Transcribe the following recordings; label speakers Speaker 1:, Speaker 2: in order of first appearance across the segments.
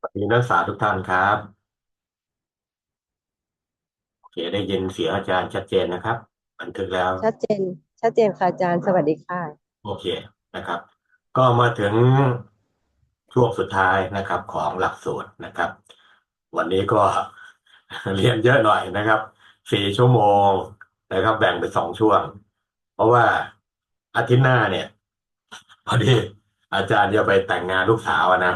Speaker 1: สวัสดีนักศึกษาทุกท่านครับโอเคได้ยินเสียงอาจารย์ชัดเจนนะครับ บันทึกแล้ว
Speaker 2: ชัดเจน ชัดเจนค่ะอาจารย์สวัสดีค่ะ
Speaker 1: โอเคนะครับ ก็มาถึงช่วงสุดท้ายนะครับ ของหลักสูตรนะครับ วันนี้ก็ เรียนเยอะหน่อยนะครับสี่ชั่วโมงนะครับ แบ่งเป็นสองช่วง เพราะว่าอาทิตย์หน้าเนี่ย พอดีอาจารย์จะไปแต่งงานลูกสาวอะนะ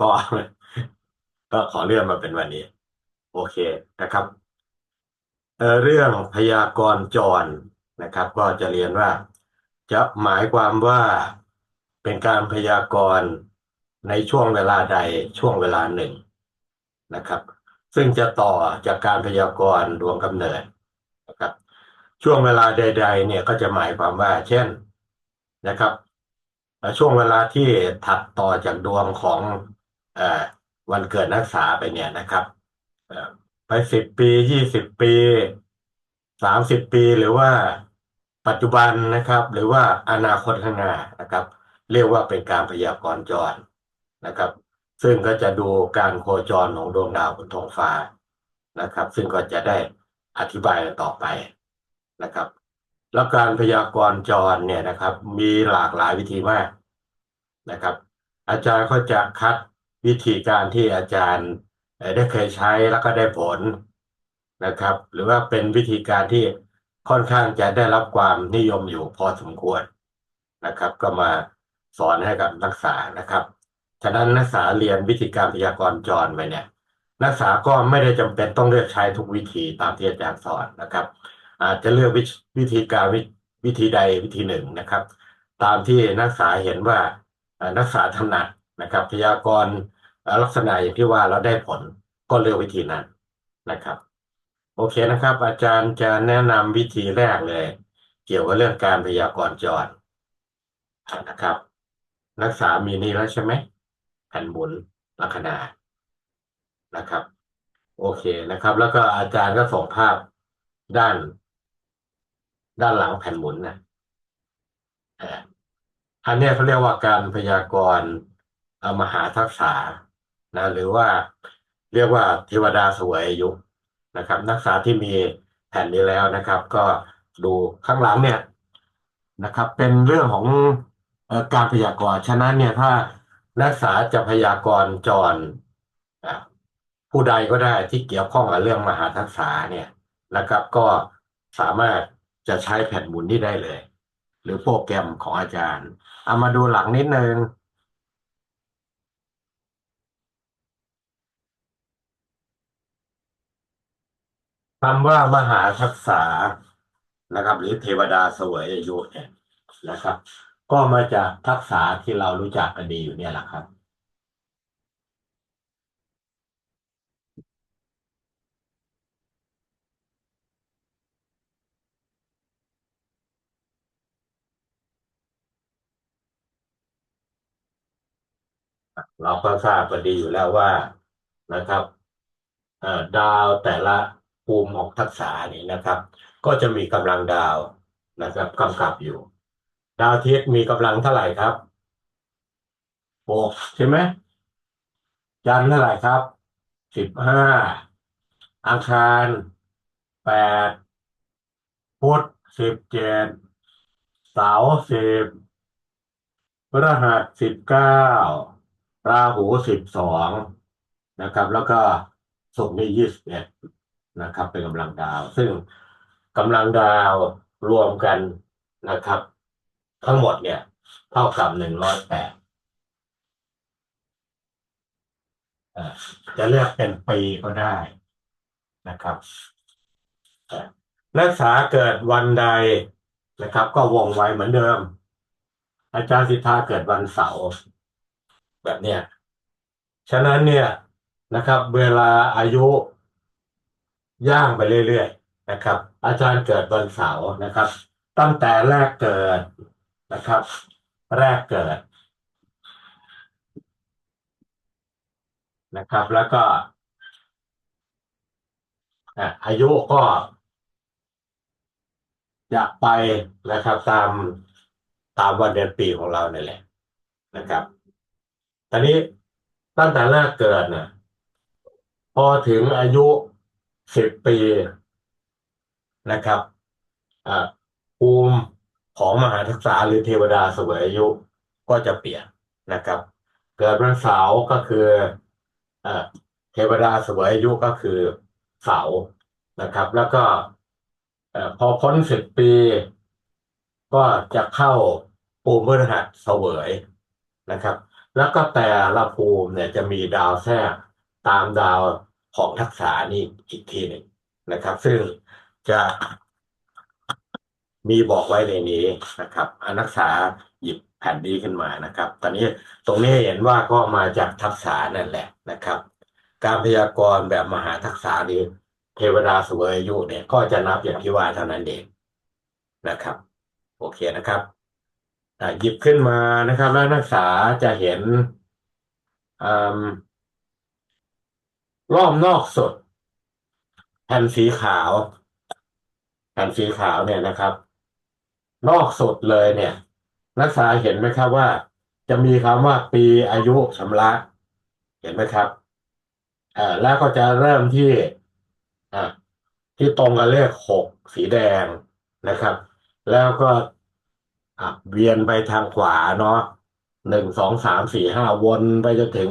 Speaker 1: ก็ก็ขอเลื่อนมาเป็นวันนี้ โอเคนะครับเอ่อเรื่องพยากรณ์จรนะครับ ก็จะเรียนว่า จะหมายความว่าเป็นการพยากรณ์ในช่วงเวลาใดช่วงเวลาหนึ่งนะครับ ซึ่งจะต่อจากการพยากรณ์ดวงกำเนิดนะครับ ช่วงเวลาใด ๆ เนี่ยก็จะหมายความว่า เช่นนะครับช่วงเวลาที่ถัดต่อจากดวงของ วันเกิดนักศึกษาไปเนี่ยนะครับไปสิบปียี่สิบปีสามสิบปีหรือว่าปัจจุบันนะครับ หรือว่าอนาคตข้างหน้านะครับ เรียกว่าเป็นการพยากรณ์จรนะครับ ซึ่งก็จะดูการโคจรของดวงดาวบนท้องฟ้านะครับ ซึ่งก็จะได้อธิบายต่อไปนะครับ แล้วการพยากรณ์จรเนี่ยนะครับ มีหลากหลายวิธีมากนะครับ อาจารย์ก็จะคัด วิธีการที่อาจารย์ได้เคยใช้แล้วก็ได้ผลนะครับ หรือว่าเป็นวิธีการที่ค่อนข้างจะได้รับความนิยมอยู่พอสมควรนะครับ ก็มาสอนให้กับนักศึกษานะครับ ฉะนั้นนักศึกษาเรียนวิธีการพยากรณ์จรไปเนี่ย นักศึกษาก็ไม่ได้จำเป็นต้องเลือกใช้ทุกวิธีตามที่อาจารย์สอนนะครับ อาจจะเลือกวิวิธีการวิวิธีใดวิธีหนึ่งนะครับ ตามที่นักศึกษาเห็นว่านักศึกษาถนัด นะครับ พยากรณ์ลักษณะอย่างที่ว่าเราได้ผลก็เลือกวิธีนั้นนะครับ โอเคนะครับ อาจารย์จะแนะนำวิธีแรกเลย เกี่ยวกับเรื่องการพยากรณ์จรนะครับ นักศึกษามีนี่แล้วใช่ไหมแผ่นหมุนลัคนานะครับ โอเคนะครับ แล้วก็อาจารย์ก็ส่งภาพด้าน ด้านหลังแผ่นหมุนนะเอ่ออันนี้เขาเรียกว่าการพยากรณ์ มหาทักษะนะหรือว่าเรียกว่าเทวดาสวยอายุนะครับ นักศึกษาที่มีแผ่นนี้แล้วนะครับ ก็ดูข้างหลังเนี่ยนะครับ เป็นเรื่องของอการพยากรณ์ฉะนั้นเนี่ยถ้านักศึกษาจะพยากรณ์จรอะผู้ใดก็ได้ที่เกี่ยวข้องกับเรื่องมหาทักษะเนี่ยนะครับ ก็สามารถจะใช้แผ่นหมุนนี้ได้เลย หรือโปรแกรมของอาจารย์เอามาดูหลังนิดนึง คำว่ามหาทักษะนะครับ หรือเทวดาเสวยอายุเนี่ยนะครับ ก็มาจากทักษะที่เรารู้จักกันดีอยู่เนี่ยแหละครับ เราก็ทราบกันดีอยู่แล้วว่านะครับเอ่อดาวแต่ละ ภูมิของทักษะนี้นะครับ ก็จะมีกำลังดาวนะครับกำกับอยู่ ดาวอาทิตย์มีกำลังเท่าไหร่ครับหกใช่ไหมจันทร์เท่าไหร่ครับสิบห้าอังคารแปดพุธสิบเจ็ดเสาร์สิบพฤหัสสิบเก้าราหูสิบสองนะครับ แล้วก็ศุกร์นี่ยี่สิบเอ็ด นะครับ เป็นกำลังดาว ซึ่งกำลังดาวรวมกันนะครับ ทั้งหมดเนี่ย เท่ากับหนึ่งร้อยแปดจะเลือกเป็นปีก็ได้นะครับนักศึกษาเกิดวันใดนะครับ ก็วงไว้เหมือนเดิม อาจารย์สิทธาเกิดวันเสาร์แบบเนี้ยฉะนั้นเนี่ยนะครับ เวลาอายุ ย่างไปเรื่อยๆนะครับ อาจารย์เกิดวันเสาร์นะครับ ตั้งแต่แรกเกิดนะครับ แรกเกิดนะครับ แล้วก็อายุก็จะไปนะครับ ตามตามวันเดือนปีของเราเนี่ยแหละนะครับ ตอนนี้ตั้งแต่แรกเกิดนี่ยพอถึงอายุ สิบปีนะครับภูมิของมหาทักษะหรือเทวดาสวยอายุก็จะเปลี่ยนนะครับ เกิดวันเสาร์ก็คืออเทวดาสวยอายุก็คือเสาร์นะครับ แล้วก็พอพ้นสิบปี ก็จะเข้าภูมิพฤหัสเสวยนะครับ แล้วก็แต่ละภูมิเนี่ยจะมีดาวแทรกตามดาว ของทักษะนี่อีกทีหนึ่งนะครับ ซึ่งจะมีบอกไว้ในนี้นะครับอนักษาหยิบแผ่นนี้ขึ้นมานะครับ ตอนนี้ตรงนี้เห็นว่าก็มาจากทักษะนั่นแหละนะครับ การพยากรณ์แบบมหาทักษะหรือเทวดาเสวยอายุเนี่ยก็จะนับอย่างที่ว่าเท่านั้นเองนะครับ โอเคนะครับหยิบขึ้นมานะครับแล้วนักศึกษาจะเห็นอืม รอบนอกสุดแผ่นสีขาว แผ่นสีขาวเนี่ยนะครับ นอกสุดเลยเนี่ย นักศึกษาเห็นไหมครับว่า จะมีคำว่าปีอายุชำระเห็นไหมครับอ่าแล้วก็จะเริ่มที่อ่าที่ตรงกับเลขหกสีแดงนะครับ แล้วก็อะเวียนไปทางขวาเนาะหนึ่งสองสามสี่ห้าวนไปจนถึง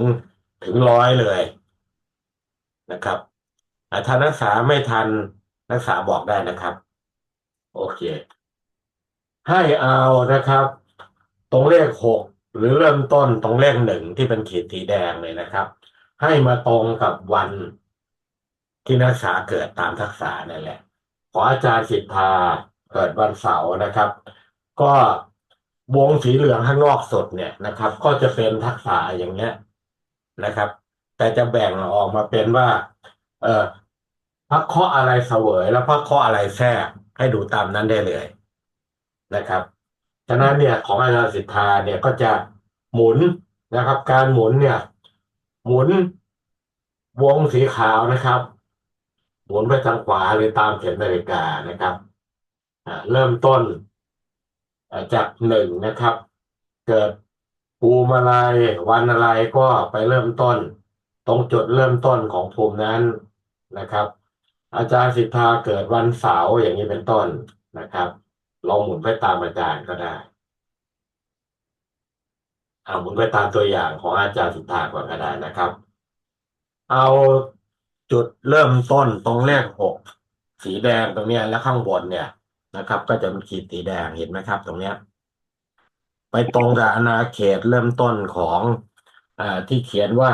Speaker 1: ถึงร้อยเลย นะครับถ้านักษาไม่ทันนักษาบอกได้นะครับ โอเค ให้เอานะครับ ตรงเลขหกหรือเริ่มต้นตรงเลขหนึ่งที่เป็นขีดสีแดงเลยนะครับ ให้มาตรงกับวันที่นักศึกษาเกิดตามทักษะนั่นแหละ ขออาจารย์สิทธาเกิดวันเสาร์นะครับ ก็วงสีเหลืองข้างนอกสดเนี่ยนะครับ ก็จะเป็นทักษะอย่างเงี้ยนะครับ แต่จะแบ่งออกมาเป็นว่า เออพักเคราะห์อะไรเสวยแล้วพักเคราะห์อะไรแทรกให้ดูตามนั้นได้เลยนะครับฉะนั้นเนี่ยของอาจารย์สิทธาเนี่ยก็จะหมุนนะครับ การหมุนเนี่ย หมุนวงสีขาวนะครับ หมุนไปทางขวาหรือตามเข็มนาฬิกานะครับเริ่มต้นจากหนึ่งนะครับ เกิดภูมิอะไรวันอะไรก็ไปเริ่มต้น ตรงจุดเริ่มต้นของภูมินั้นนะครับ อาจารย์สิทธาเกิดวันเสาร์อย่างนี้เป็นต้นนะครับลองหมุนไปตามอาจารย์ก็ได้เอาหมุนไปตามตัวอย่างของอาจารย์สิทธาก่อนก็ได้นะครับ เอาจุดเริ่มต้นตรงเลขหกสีแดงตรงนี้แล้วข้างบนเนี่ยนะครับ ก็จะมีขีดสีแดงเห็นไหมครับ ตรงเนี้ยไปตรงกับอาณาเขตเริ่มต้นของอ่าที่เขียนว่า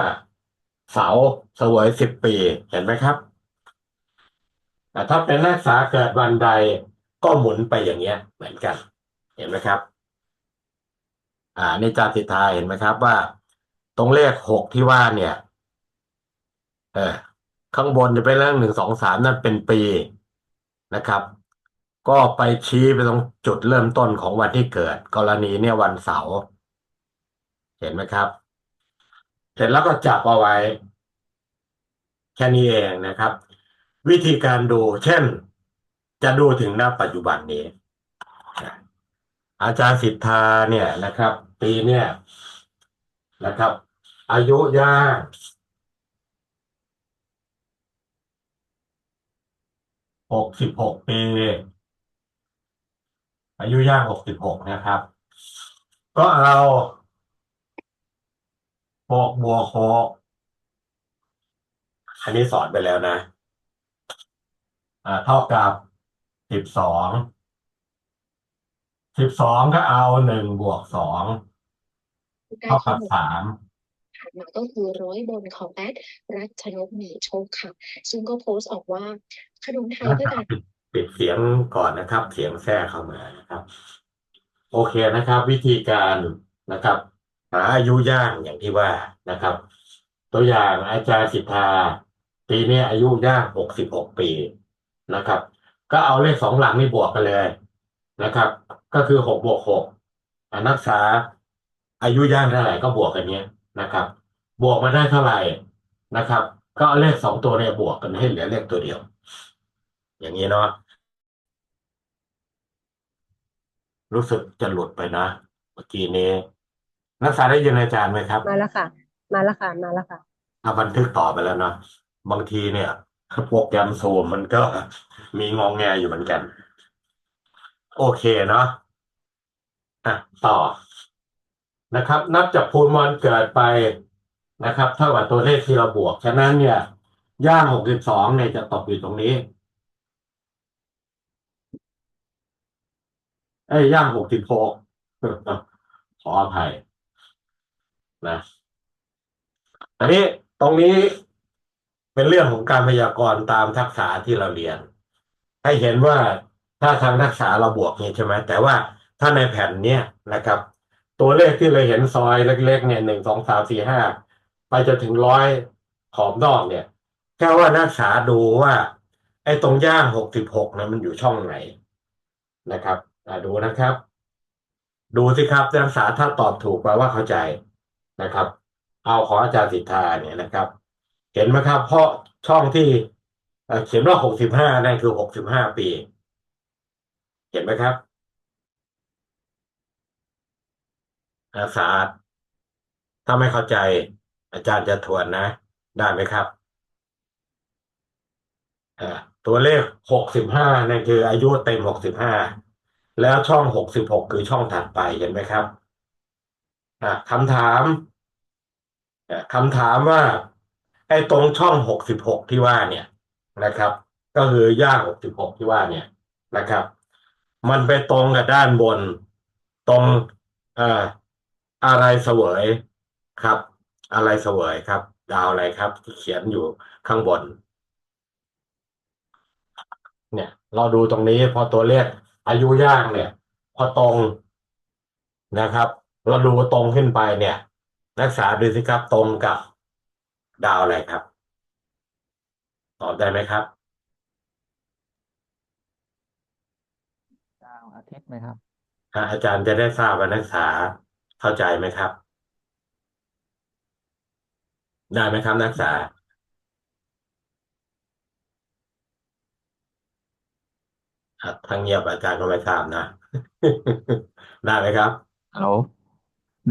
Speaker 1: เสาเสวยสิบปี เห็นไหมครับแต่ถ้าเป็นนักศึกษาเกิดวันใดก็หมุนไปอย่างเงี้ย เหมือนกัน เห็นไหมครับ อ่านี่จารย์สิทาเห็นไหมครับ ว่า ตรงเลขหกที่ว่าเนี่ย เออข้างบนจะเป็นเลขหนึ่งสองสามนั่นเป็นปีนะครับ ก็ไปชี้ไปตรงจุดเริ่มต้นของวันที่เกิด กรณีเนี่ยวันเสาร์เห็นไหมครับ เสร็จแล้วก็จับเอาไว้ แค่นี้เองนะครับ วิธีการดู เช่น จะดูถึงณปัจจุบันนี้ อาจารย์สิทธาเนี่ยนะครับ ปีเนี่ยนะครับ อายุย่างหกสิบหกปี อายุย่างหกสิบหกนะครับ ก็เอา หกบวกหกอันนี้สอนไปแล้วนะ อ่า เท่ากับสิบสองสิบสองก็เอาหนึ่งบวกสอง
Speaker 3: ได้
Speaker 1: เท่า
Speaker 3: ข้
Speaker 1: กั
Speaker 3: อบมูล
Speaker 1: สาม
Speaker 3: ถัดมาก็คือร้อยบนของแอดรัชนกมีโชคค่ะ ซึ่งก็โพสต์ออกว่าขนมไทย
Speaker 1: นัก
Speaker 3: เพื่อ
Speaker 1: ข่าว
Speaker 3: การ
Speaker 1: ปิดปิดเสียงก่อนนะครับ เสียงแทรกเข้ามานะครับ โอเคนะครับ วิธีการนะครับ หาอายุย่างอย่างที่ว่านะครับ ตัวอย่างอาจารย์สิทธาปีนี้อายุย่างหกสิบหกปีนะครับ ก็เอาเลขสองหลังนี่บวกกันเลยนะครับ ก็คือหกบวกหกนักศึกษาอายุย่างเท่าไหร่ก็บวกกันเนี้ยนะครับ บวกมาได้เท่าไหร่นะครับ ก็เอาเลขสองตัวเนี่ยบวกกันให้เหลือเลขตัวเดียว อย่างนี้เนาะรู้สึกจะหลุดไปนะเมื่อกี้นี้ นักศึกษาได้ยินอาจารย์ไหมครับ
Speaker 2: มาแล้วค่ะ มาแล้วค่ะ มาแล้วค่ะ
Speaker 1: ถ้าบันทึกต่อไปแล้วเนาะบางทีเนี่ยโปรแกรมซูมมันก็มีงองแงอยู่เหมือนกัน โอเคเนาะอะต่อนะครับ นับจากภูมิวันเกิดไปนะครับเท่ากับตัวเลขที่เราบวก ฉะนั้นเนี่ยย่างหกสิบสองเนี่ยจะตกอยู่ตรงนี้ เอ้ยย่างหกสิบหกขออภัย นะอันนี้ตรงนี้เป็นเรื่องของการพยากรณ์ตามทักษะที่เราเรียน ให้เห็นว่าถ้าทางทักษะเราบวกนี่ใช่ไหมแต่ว่าถ้าในแผ่นเนี้ยนะครับ ตัวเลขที่เราเห็นซอยเล็กๆเนี่ยหนึ่งสองสามสี่ห้าไปจนถึงร้อยขอบนอกเนี่ยแค่ว่านักศึกษาดูว่า ไอ้ตรงย่างหกสิบหกนะมันอยู่ช่องไหนนะครับอ่าดูนะครับ ดูสิครับนักศึกษาถ้าตอบถูกแปลว่าเข้าใจ นะครับ เอาของอาจารย์สิทธาเนี่ยนะครับ เห็นไหมครับ เพราะช่องที่เขียนว่าหกสิบห้านั่นคือหกสิบห้าปี เห็นไหมครับอาสาถ้าไม่เข้าใจอาจารย์จะทวนนะ ได้ไหมครับตัวเลขหกสิบห้านั่นคืออายุเต็มหกสิบห้าแล้วช่องหกสิบหกคือช่องถัดไปเห็นไหมครับ คำถามคำถามว่า ไอ้ตรงช่องหกสิบหกที่ว่าเนี่ยนะครับ ก็คือย่างหกสิบหกที่ว่าเนี่ยนะครับ มันไปตรงกับด้านบน ตรงอ่ออะไรเสวยครับ อะไรเสวยครับ ดาวอะไรครับ ที่เขียนอยู่ข้างบน เนี่ย เราดูตรงนี้พอตัวเลขอายุย่างเนี่ย พอตรงนะครับ เราดูตรงขึ้นไปเนี่ย นักศึกษาดูสิครับตรงกับดาวอะไรครับ ตอบได้ไหมครับ
Speaker 4: ดาวอาทิตย์ไหมครับ
Speaker 1: อะอาจารย์จะได้ทราบว่านักศึกษาเข้าใจไหมครับ ได้ไหมครับนักศึกษาอะทางเงียบอาจารย์ก็ไม่ทราบนะ ได้ไหมครับ
Speaker 4: ฮัลโหล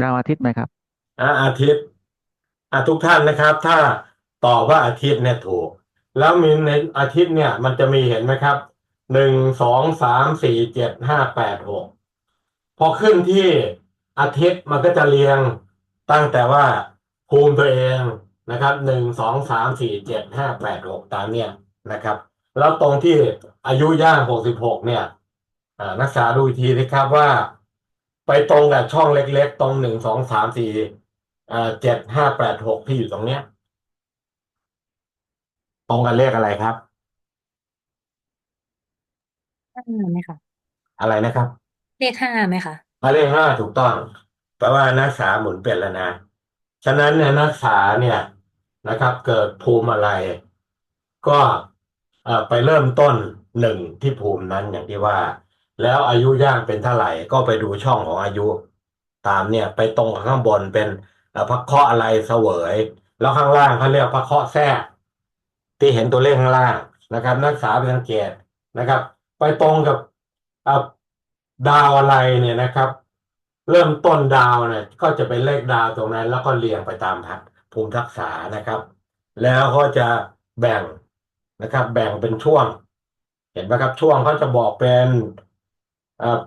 Speaker 4: ดาวอาทิตย์ไหมครับ
Speaker 1: อะอาทิตย์อะทุกท่านนะครับ ถ้าตอบว่าอาทิตย์เนี่ยถูก แล้วมีในอาทิตย์เนี่ย มันจะมีเห็นไหมครับหนึ่งสองสามสี่เจ็ดห้าแปดหกพอขึ้นที่อาทิตย์มันก็จะเรียงตั้งแต่ว่าภูมิตัวเองนะครับหนึ่งสองสามสี่เจ็ดห้าแปดหกตามเนี่ยนะครับ แล้วตรงที่อายุย่างหกสิบหกเนี่ย อ่านักศึกษาดูอีกทีนะครับว่า ไปตรงกับช่องเล็กๆ ตรงหนึ่งสองสามสี่อ่าเจ็ดห้าแปดหกที่อยู่ตรงเนี้ย ตรงกันเลขอะไรครับ
Speaker 5: ห้าไหมคะ
Speaker 1: อะไรนะครับ
Speaker 5: เลขห้าไหมคะ
Speaker 1: หมายเลขห้าถูกต้องแปลว่านักศึกษาหมุนเป็นแล้วนะ ฉะนั้นเนี่ยนักศึกษาเนี่ยนะครับ เกิดภูมิอะไร ก็เอ่อไปเริ่มต้นหนึ่งที่ภูมินั้นอย่างที่ว่า แล้วอายุย่างเป็นเท่าไหร่ก็ไปดูช่องของอายุ ตามเนี่ย ไปตรงข้างบนเป็นพระเคราะห์อะไรเสวย แล้วข้างล่างเขาเรียกพระเคราะห์แทรกที่เห็นตัวเลขข้างล่างนะครับ นักศึกษาไปสังเกตนะครับ ไปตรงกับดาวอะไรเนี่ยนะครับ เริ่มต้นดาวเนี่ยก็จะเป็นเลขดาวตรงนั้น แล้วก็เรียงไปตามทักภูมิทักษะนะครับ แล้วก็จะแบ่งนะครับ แบ่งเป็นช่วง เห็นไหมครับช่วงเขาจะบอกเป็น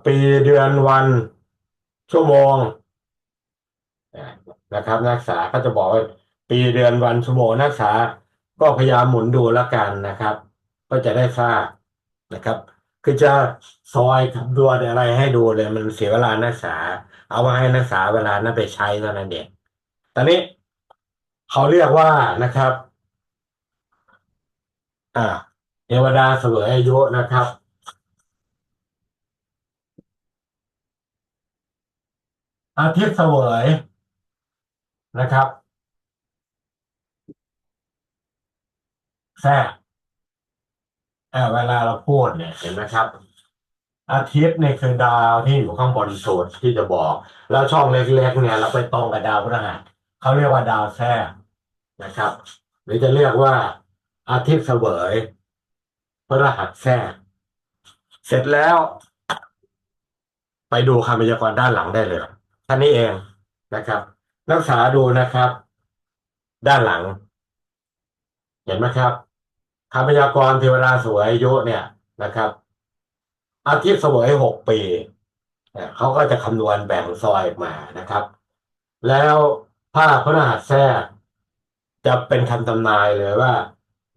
Speaker 1: ปีเดือนวัน ชั่วโมงนะครับ นักศึกษาก็จะบอกว่าปีเดือนวันชั่วโมงนักศึกษาก็พยายามหมุนดูแล้วกันนะครับ ก็จะได้ทราบนะครับ คือจะซอยคำนวณอะไรให้ดูเลย มันเสียเวลานักศึกษา เอามาให้นักศึกษาเวลานั้นไปใช้เท่านั้นเองตอนนี้เขาเรียกว่านะครับ อ่าเทวดาเสวยอายุนะครับ อาทิตย์เสวยนะครับแทรกอ่เวลาเราพูดเนี่ยเห็นไหมครับ อาทิตย์เนี่ยคือดาวที่อยู่ข้างบนสุดที่จะบอก แล้วช่องเล็กๆเนี่ย เราไปตรงกับดาวพฤหัสเขาเรียกว่าดาวแทรกนะครับ หรือจะเรียกว่าอาทิตย์เสวยพฤหัสแทรกเสร็จแล้ว ไปดูคำพยากรณ์ด้านหลังได้เลย ท่านนี้เองนะครับนักศึกษาดูนะครับ ด้านหลัง เห็นไหมครับคำพยากรณ์เทวดาสวยอายุเนี่ยนะครับ อาทิตย์สวยหกปีเขาก็จะคำนวณแบ่งซอยมานะครับ แล้วถ้าพระรหัสแทรกจะเป็นคำทำนายเลยว่า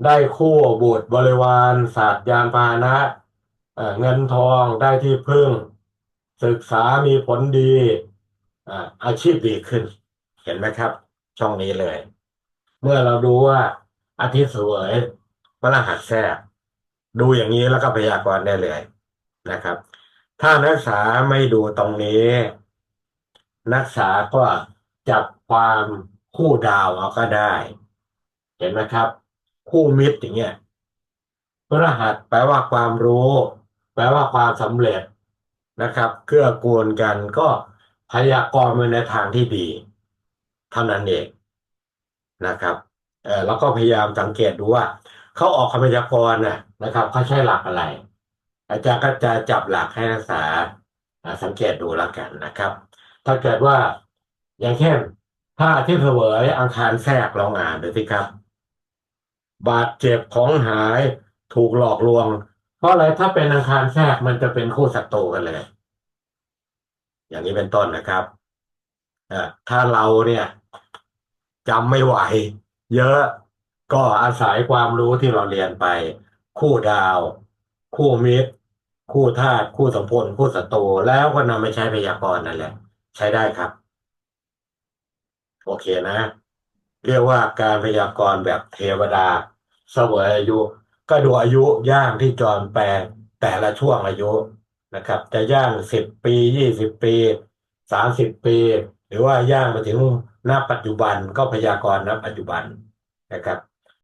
Speaker 1: ได้คู่บุตรบริวารศาสตร์ยานพาหนะเเงินทองได้ที่พึ่ง ศึกษามีผลดี อาชีพดีขึ้น เห็นไหมครับ ช่องนี้เลย เมื่อเราดูว่าอาทิตย์สวยพระรหัสแทรกดูอย่างนี้แล้วก็พยากรณ์ได้เลยนะครับ ถ้านักศึกษาไม่ดูตรงนี้ นักศึกษาก็จับความคู่ดาวเอาก็ได้ เห็นไหมครับ คู่มิตรอย่างเงี้ยพฤหัสแปลว่าความรู้ แปลว่าความสำเร็จนะครับเกื้อกูลกันก็ พยากรณ์ไปในทางที่ดีเท่านั้นเองนะครับเออแล้วก็พยายามสังเกตดูว่าเขาออกคำพยากรณ์น่ะนะครับเขาใช้หลักอะไร อาจารย์ก็จะจับหลักให้นักศึกษาสังเกตดูแล้วกันนะครับ ถ้าเกิดว่าอย่างเช่นถ้าที่เผยอังคารแทรกลองอ่านดูสิครับ บาดเจ็บของหายถูกหลอกลวง เพราะอะไรถ้าเป็นอังคารแทรกมันจะเป็นคู่ศัตรูกันเลย อย่างนี้เป็นต้นนะครับถ้าเราเนี่ยจำไม่ไหว เยอะก็อาศัยความรู้ที่เราเรียนไป คู่ดาว คู่มิตร คู่ธาตุคู่สมพลคู่ศัตรูแล้วก็นำไปใช้พยากรณ์นั่นแหละ ใช้ได้ครับ โอเคนะ เรียกว่าการพยากรณ์แบบเทวดาเสวยอายุ ก็ดูอายุย่างที่จรแปลงแต่ละช่วงอายุ นะครับ จะย่างสิบปียี่สิบปีสามสิบปี หรือว่าย่างมาถึงน่าปัจจุบันก็พยากรณ์ณปัจจุบันนะครับ